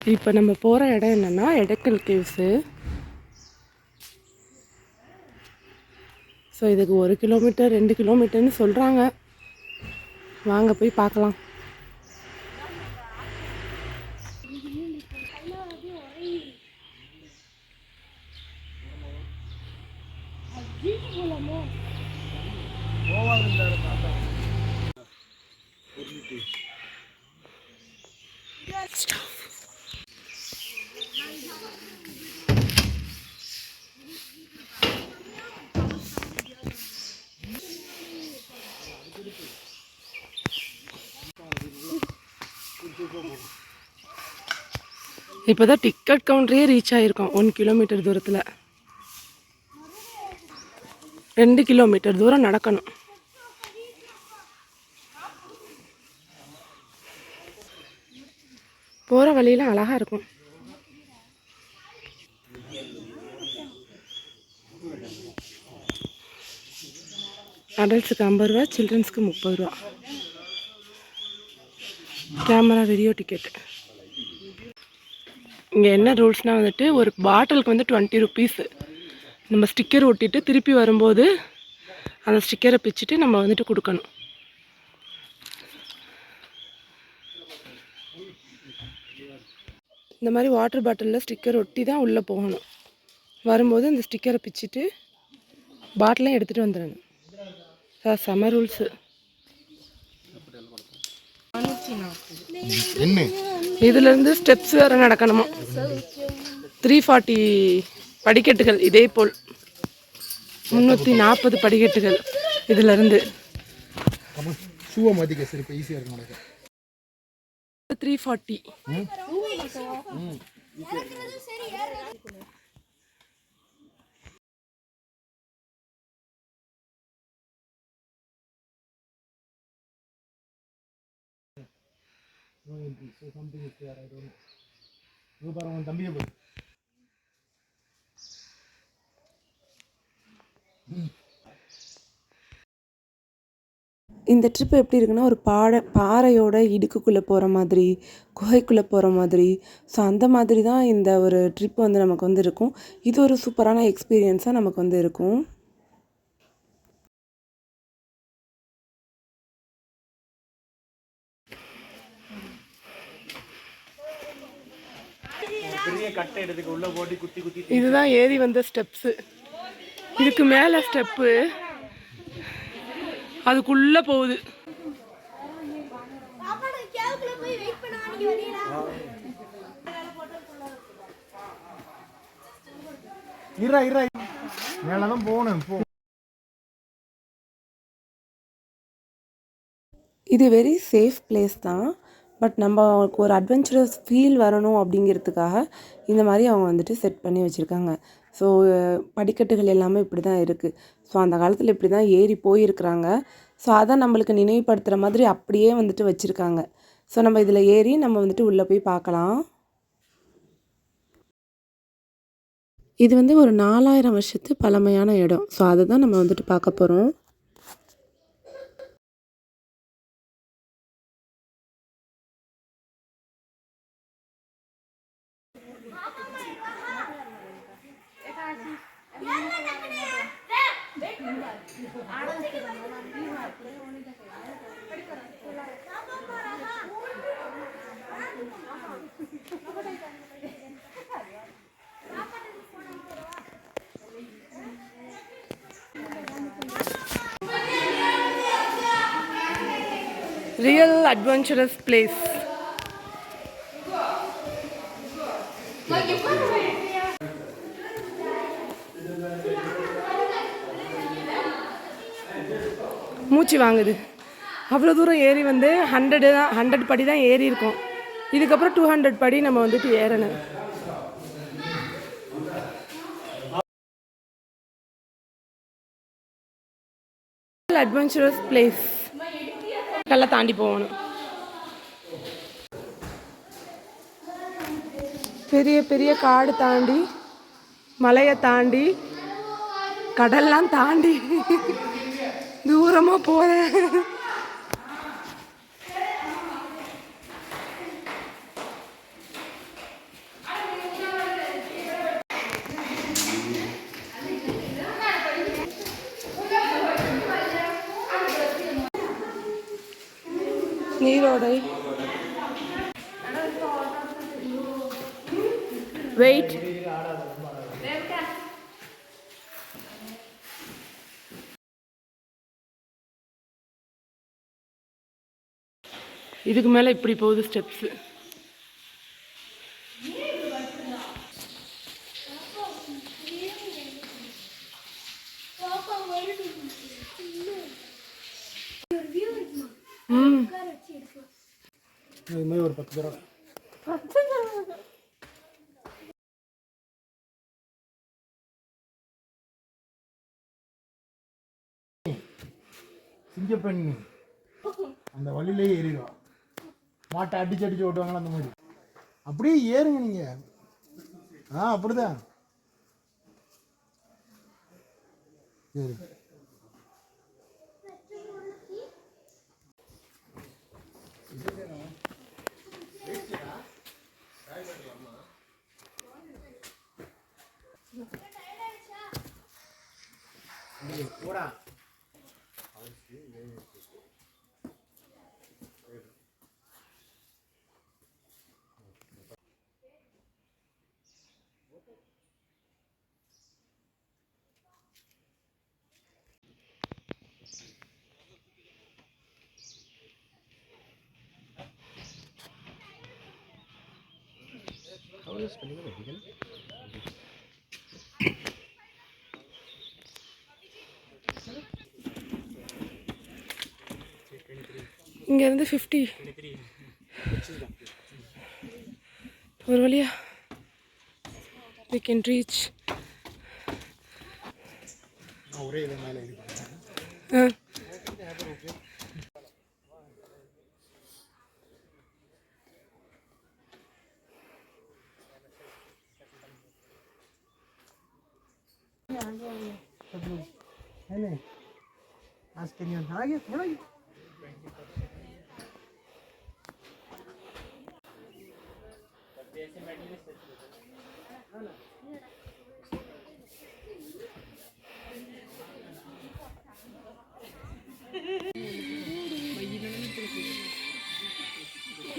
இப்போ நம்ம போகிற இடம் என்னென்னா எடக்கல் கேவ்ஸு ஸோ இதுக்கு ஒரு கிலோமீட்டர் ரெண்டு கிலோமீட்டர்னு சொல்கிறாங்க வாங்க போய் பார்க்கலாம். இப்போ தான் டிக்கெட் கவுண்டரே ரீச் ஆகிருக்கோம் ஒன் கிலோமீட்டர் தூரத்தில். ரெண்டு கிலோமீட்டர் தூரம் நடக்கணும். போகிற வழியெலாம் அழகாக இருக்கும். அடல்ட்ஸுக்கு ஐம்பது ரூபா சில்ட்ரன்ஸுக்கு முப்பது ரூபா. கேமரா வீடியோ டிக்கெட் இங்கே என்ன ரூல்ஸ்னால் வந்துட்டு ஒரு பாட்டிலுக்கு வந்து டுவெண்ட்டி ருபீஸு நம்ம ஸ்டிக்கர் ஒட்டிட்டு திருப்பி வரும்போது அந்த ஸ்டிக்கரை பிச்சுட்டு நம்ம வந்துட்டு கொடுக்கணும். இந்த மாதிரி வாட்டர் பாட்டிலில் ஸ்டிக்கர் ஒட்டி தான் உள்ளே போகணும். வரும்போது இந்த ஸ்டிக்கரை பிச்சுட்டு பாட்டிலையும் எடுத்துகிட்டு வந்துடணும். சார் செம ரூல்ஸு என்ன? இதுலேருந்து ஸ்டெப்ஸ் வேறு நடக்கணுமா? த்ரீ ஃபார்ட்டி படிக்கட்டுகள் இதே போல் முந்நூற்றி நாற்பது படிக்கட்டுகள் இதிலிருந்து. அப்போ தம்பியை போய் இந்த ட்ரிப் எப்படி இருக்குன்னா ஒரு பாறை பாறையோட இடுக்குக்குள்ளே போகிற மாதிரி குகைக்குள்ளே போகிற மாதிரி. ஸோ அந்த மாதிரி தான் இந்த ஒரு ட்ரிப் வந்து நமக்கு வந்து இருக்கும். இது ஒரு சூப்பரான எக்ஸ்பீரியன்ஸாக நமக்கு வந்து இருக்கும். இதுதான் ஏறி வந்த ஸ்டெப்ஸு இதுக்கு மேலே ஸ்டெப்பு அதுக்குள்ளே போகுது. இரா இரா மேலே தான் போகணும் போ. இது வெரி சேஃப் பிளேஸ் தான். பட் நம்ம அவங்களுக்கு ஒரு அட்வென்ச்சரஸ் ஃபீல் வரணும் அப்படிங்கிறதுக்காக இந்த மாதிரி அவங்க வந்துட்டு செட் பண்ணி வச்சுருக்காங்க. ஸோ படிக்கட்டுகள் எல்லாமே இப்படி தான் இருக்குது ஸோ அந்த காலத்தில் இப்படி தான் ஏறி போயிருக்கிறாங்க. ஸோ அதை நம்மளுக்கு நினைவுபடுத்துகிற மாதிரி அப்படியே வந்துட்டு வச்சுருக்காங்க. ஸோ நம்ம இதில் ஏறி நம்ம வந்துட்டு உள்ளே போய் பார்க்கலாம். இது வந்து ஒரு நாலாயிரம் வருஷத்து பழமையான இடம். ஸோ அதை தான் நம்ம வந்துட்டு பார்க்க போகிறோம் அட்வென்ச்சரஸ் பிளேஸ் மூச்சு வாங்குது. அவ்வளோ தூரம் ஏறி வந்து ஹண்ட்ரடு தான் ஹண்ட்ரட் படி தான் ஏறி இருக்கோம். இதுக்கப்புறம் டூ ஹண்ட்ரட் படி நம்ம வந்துட்டு ஏறணும். அட்வென்ச்சரஸ் பிளேஸ் கல்லை தாண்டி போகணும். பெரிய பெரிய காடு தாண்டி மலையை தாண்டி கடல்லாம் தாண்டி தூரமாக போகிறேன் நீரோடை வெயிட் இதுக்கு மேலே இப்படி போகுது ஸ்டெப்ஸு இது மாதிரி ஒரு பத்து தடவை. சிங்கப்பெண் அந்த வழியிலே ஏறிடுவான் மாட்டை அடிச்சு அடிச்சு ஓட்டுவாங்களா அந்த மாதிரி? அப்படியே ஏறுங்க நீங்க. ஆ அப்படிதான். சரி இங்கேருந்து ஃபிஃப்டி ஒரு வழியா we can reach நான் ஒரே இதை மேலே ஏறி பார்த்தேன் ஆ है नहीं आज के लिए आगे थोड़ा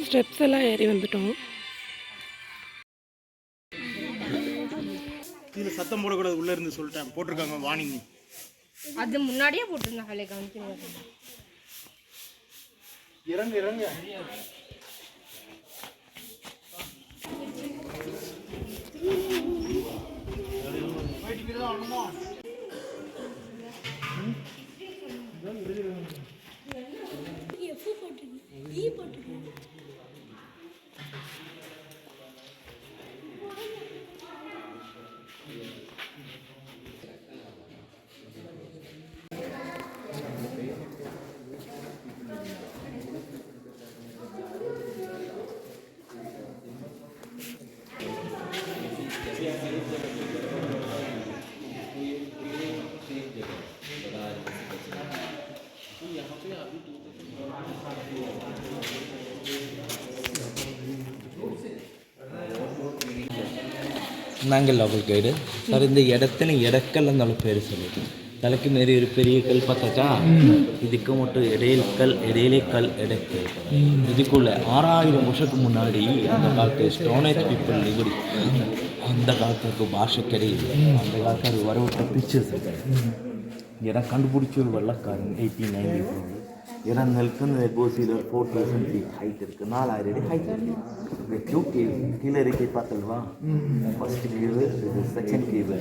ஸ்டெப்ஸ் எல்லாம் ஏறி வந்துட்டோம். கீழே சத்தம் போடக்கூடாது உள்ளே இருந்து சொல்லிட்டேன். போட்டிருக்காங்க வார்னிங் அது முன்னாடியே போட்டிருந்தாங்களே கவனிக்கிறது இறங்கு இறங்கு. போட்டுருக்கு நாங்கள் லோக்கல் கைடு சார் இந்த இடத்துல இடக்கல் நல்ல பேர் சொல்லிட்டு தலைக்கு மாரி ஒரு பெரிய கல் பார்த்தாச்சா? இதுக்கு மட்டும் இடையில கல் இடையிலே கல் எடக்கல் இதுக்குள்ள ஆறாயிரம் வருஷத்துக்கு முன்னாடி அந்த காலத்து ஸ்டோனேஜ் பீப்புள் இப்படி அந்த காலத்துக்கு பாஷை கிடையாது. அந்த காலத்து அது வரவிட்ட பிக்சர்ஸ் இடம் கண்டுபிடிச்ச ஒரு வெள்ளக்காரன் எயிட்டீன் நைன்டி ஃபோர் இடம் நிற்குன்னு கோசியில் ஃபோர் தௌசண்ட் ஃபீட் ஹைட் இருக்குது நாலாயிரம் அடி ஹைட் இருக்குது இந்த டியூப் கேவ் கீழே இருக்கை பார்த்தல்வா ஃபர்ஸ்ட் கேவ் இது செகண்ட் கேவ்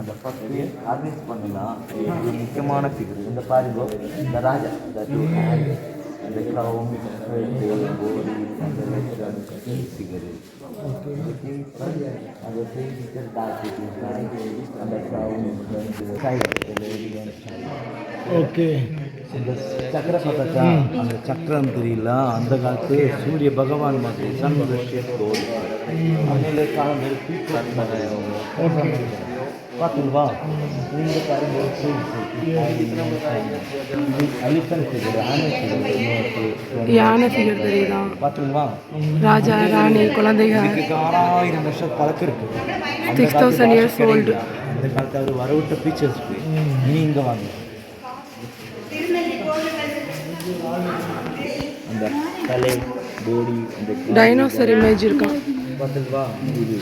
அந்த ஃபர்ஸ்ட் கேவ் ஆர்கனைஸ் பண்ணலாம். இது முக்கியமான ஃபிகர் இந்த பாருங்க இந்த ராஜா இந்த two hand, அந்த அந்த ஃபிகர் ஓகே. இந்த சக்கர பக்கத்தா அந்த சக்கரம் தெரியல? அந்த காலத்து சூரிய பகவான் மாதிரி சன் ரஷ்யன் கோல் அதில் காலம் இருக்கு பார்த்துருவா இந்த ஃபிகர் ஆனை ஃபிகர் யானை ஃபிகர் தெரியுதா? ராஜா ராணி குழந்தைங்க இதுக்கு ஆறாயிரம் வருஷம் பழக்கம் இருக்கு. அந்த 6000 காலத்து years பாஷை old. கிடையாது. அந்த காலத்து அவர் வரவிட்ட பீச்சர்ஸ் நீ இங்கே வாங்க. அந்த தலை போடி இந்த டைனோசர் இமேஜ் இருக்கான் பார்த்துட்டு வா இது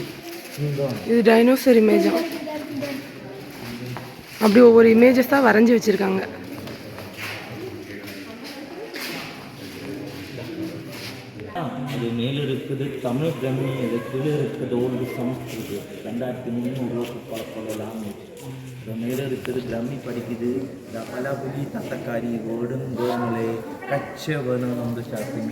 இது டைனோசர் இமேஜா அப்படி ஒவ்வொரு இமேஜஸ் தான் வரைஞ்சி வச்சுருக்காங்க. அது மேலே இருக்குது தமிழ் பிரம்மி அது கீழே இருக்குது ஓல்டு சமஸ்கிருது ரெண்டாயிரத்தி மூணு உருவாக்கு பழப்பல லாங்குவேஜ் இப்போ மேலே இருக்குது பிரம்மி படிக்குது. இந்த பலாபுலி தத்தக்காரி ஓடும் கோமலை கச்சவனம் வந்து ஷாப்பிங்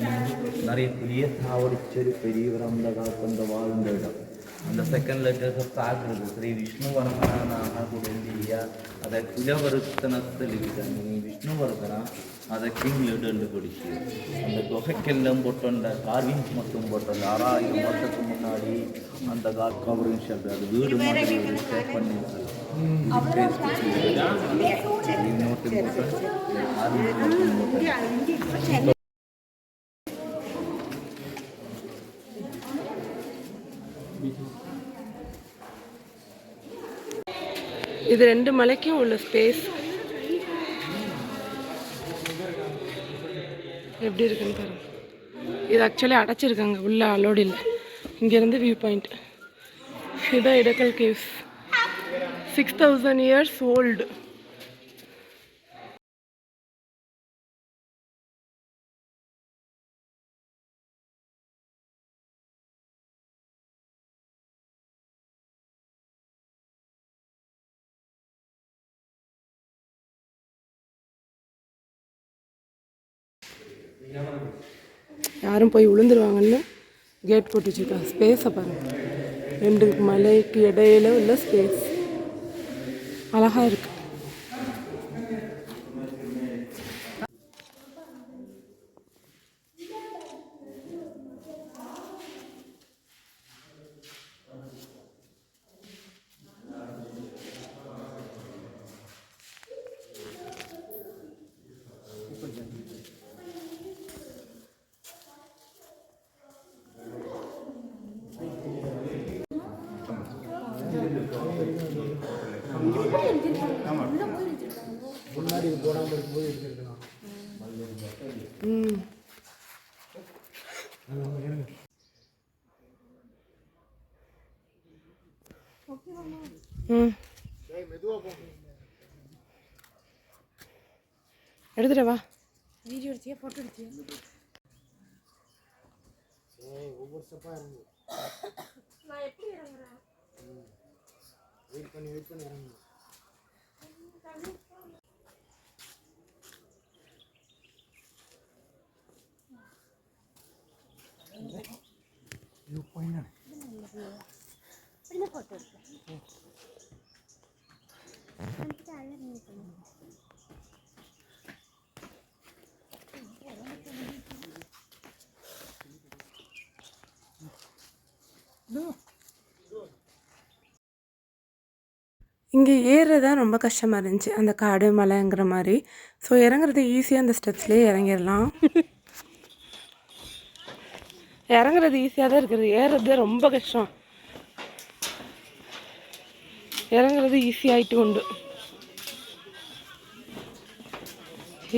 நிறைய புதிய தாவடிச்சொரு பெரியவர் அந்த காலத்து அந்த வாழ்ந்த இடம். அந்த செகண்ட் லெட்டர்ஸை பார்க்குறது ஸ்ரீ விஷ்ணுவர்தனாக கூட இல்லையா அதை குலவருத்தனத்தில் இருக்காங்க நீ விஷ்ணுவர்தனா அதை கிங் லெட்டர்னு படிச்சு. அந்த குகைக்கெல்லாம் போட்டு அந்த கார்விங்ஸ் மட்டும் போட்டது ஆறாயிரம் வருஷத்துக்கு முன்னாடி அந்த கார் கவரிங் ஷாப் அது வீடு மாதிரி ஒரு ஸ்டே பண்ணி நோட்டு போட்டு ஆர்விங்ஸ் மட்டும் போட்டு இது ரெண்டு மலைக்கும் உள்ள ஸ்பேஸ் எப்படி இருக்குன்னு பாருங்க. இது ஆக்சுவலி அடைச்சிருக்காங்க உள்ள அலோடு இல்லை. இங்கேருந்து வியூ பாயிண்ட் இதுதான் Edakkal caves six thousand years old யாரும் போய் விழுந்துருவாங்கன்னு கேட் போட்டு வச்சுருக்காங்க. ஸ்பேஸை பாருங்கள் ரெண்டு மலைக்கு இடையில உள்ள ஸ்பேஸ் அழகாக இருக்குது எடுத்துட்டு வா. வீடியோ எடுத்தியா ஃபோட்டோ எடுத்தியா? ஒவ்வொரு ஸ்டெப்பாக இறங்கு. வெயிட் பண்ணி வெயிட் பண்ணி இறங்கு வியூ பாயிண்ட் இங்கே ஏறுறது தான் ரொம்ப கஷ்டமாக இருந்துச்சு. அந்த காடு மலைங்கிற மாதிரி. ஸோ இறங்குறது ஈஸியாக அந்த ஸ்டெப்ஸ்லேயே இறங்கிடலாம். இறங்குறது ஈஸியாக தான் இருக்குது. ஏறுறது ரொம்ப கஷ்டம். இறங்குறது ஈஸியாகிட்டு உண்டு.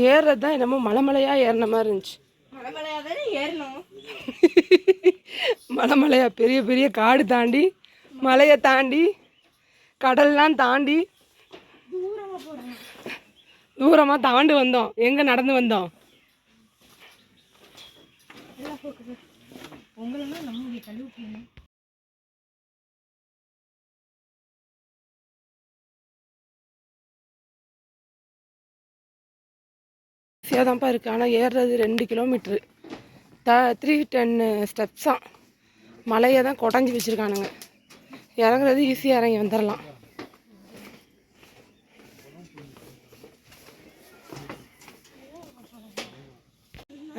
ஏறுறது தான் என்னமோ மலை மலையாக ஏறின மாதிரி இருந்துச்சு. மலை மலையாக தானே ஏறணும்? மலை மலையா பெரிய பெரிய காடு தாண்டி மலையை தாண்டி கடல்லாம் தாண்டி தூரமாக தாண்டி வந்தோம். எங்கே நடந்து வந்தோம்? உங்களெல்லாம் ஈஸியாக தான்ப்பா இருக்குது ஆனால் ஏறுறது ரெண்டு கிலோமீட்ரு த த்ரீ டென் ஸ்டெப்ஸாம் மலையை தான் குடஞ்சி வச்சுருக்கானுங்க. இறங்குறது ஈஸியாக இறங்கி வந்துடலாம்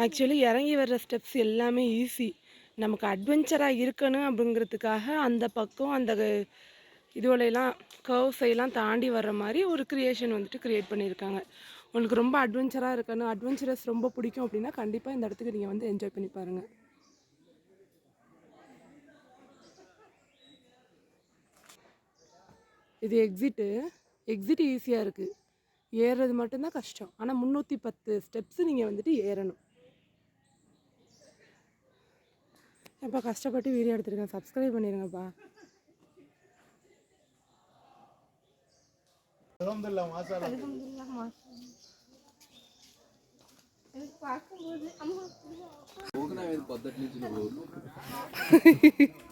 ஆக்சுவலி இறங்கி வர்ற ஸ்டெப்ஸ் எல்லாமே ஈஸி நமக்கு அட்வென்ச்சராக இருக்கணும் அப்படிங்கிறதுக்காக அந்த பக்கம் அந்த இதுவலையெல்லாம் கர்வ்ஸையெல்லாம் தாண்டி வர்ற மாதிரி ஒரு க்ரியேஷன் வந்துட்டு க்ரியேட் பண்ணியிருக்காங்க. உங்களுக்கு ரொம்ப அட்வென்ச்சராக இருக்கணும். அட்வென்ச்சரஸ் ரொம்ப பிடிக்கும் அப்படின்னா கண்டிப்பாக இந்த இடத்துக்கு நீங்கள் வந்து என்ஜாய் பண்ணி பாருங்கள் இது எக்ஸிட்டு எக்ஸிட் ஈஸியாக இருக்குது ஏறுறது மட்டும்தான் கஷ்டம். ஆனால் முந்நூற்றி பத்து ஸ்டெப்ஸு நீங்கள் வந்துட்டு ஏறணும். எப்பா கஷ்டப்பட்டு வீடியோ எடுத்திருக்கேன். சப்ஸ்கிரைப் பண்ணிடுங்கப்பா பார்க்கும்போது